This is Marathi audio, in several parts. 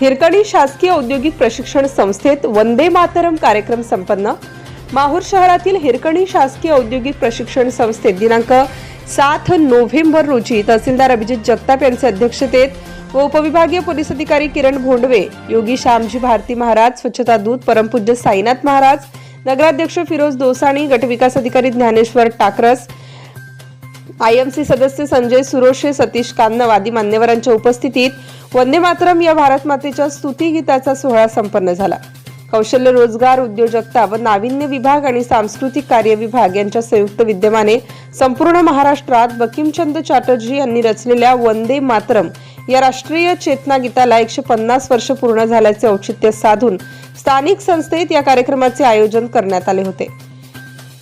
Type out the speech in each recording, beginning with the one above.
हिरकणी शासकीय औद्योगिक प्रशिक्षण संस्थेत वंदे मातरम कार्यक्रम संपन्न. माहूर शहरातील हिरकणी शासकीय औद्योगिक प्रशिक्षण संस्थेत दिनांक सात नोव्हेंबर रोजी तहसीलदार अभिजित जगताप यांच्या अध्यक्षतेत व उपविभागीय पोलीस अधिकारी किरण भोंडवे योगी श्यामजी भारती महाराज स्वच्छता दूत परमपूज्य साईनाथ महाराज नगराध्यक्ष फिरोज दोसाणी गटविकास अधिकारी ज्ञानेश्वर टाकरस आयएमसी सदस्य संजय सुरोशे सतीश कान्नव आदी मान्यवरांच्या उपस्थितीत वंदे मातरम या भारत मातेच्या स्तुती गीताचा सोहळा संपन्न झाला. कौशल्य रोजगार उद्योजकता व नाविन्य विभाग आणि सांस्कृतिक कार्य विभाग यांच्या संयुक्त विद्यमाने संपूर्ण महाराष्ट्रात बकिमचंद चॅटर्जी यांनी रचलेल्या वंदे मातरम या राष्ट्रीय चेतना गीताला एकशे पन्नास वर्ष पूर्ण झाल्याचे औचित्य साधून स्थानिक संस्थेत या कार्यक्रमाचे आयोजन करण्यात आले होते.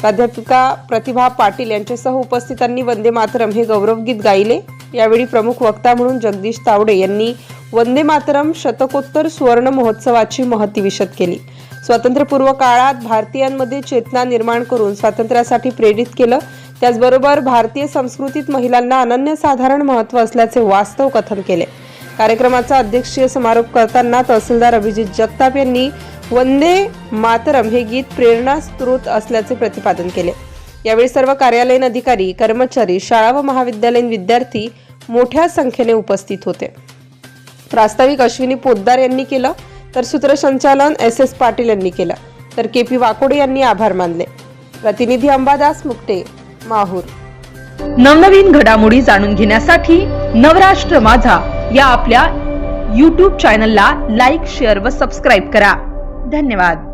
प्राध्यापिका प्रतिभा पाटील यांच्यासह उपस्थितांनी वंदे मातरम हे गौरवगीत गायले. यावेळी प्रमुख वक्ता म्हणून जगदीश तावडे यांनी वंदे मातरम शतकोत्तर सुवर्ण महोत्सवाची महती विशद केली. स्वातंत्र्यपूर्व काळात भारतीयांमध्ये चेतना निर्माण करून स्वातंत्र्यासाठी प्रेरित केलं. त्याचबरोबर भारतीय संस्कृतीत महिलांना अनन्यसाधारण महत्त्व असल्याचे वास्तव कथन केले. कार्यक्रमाचा अध्यक्षीय समारोप करताना तहसीलदार अभिजित जगताप यांनी वंदे मातरम हे गीत प्रेरणा स्त्रोत असल्याचे प्रतिपादन केले. यावेळी सर्व कार्यालयीन अधिकारी कर्मचारी शाळा व महाविद्यालयीन विद्यार्थी मोठ्या संख्येने उपस्थित होते. प्रास्ताविक अश्विनी पोद्दार यांनी केलं तर सूत्रसंचालन एस एस पाटील यांनी केलं तर के पी वाकोडे यांनी आभार मानले. प्रतिनिधी अंबादास मुकटे माहूर. नवनवीन घडामोडी जाणून घेण्यासाठी नवराष्ट्र माझा या आपल्या यूट्यूब चॅनलला लाईक शेअर व सबस्क्राईब करा. धन्यवाद.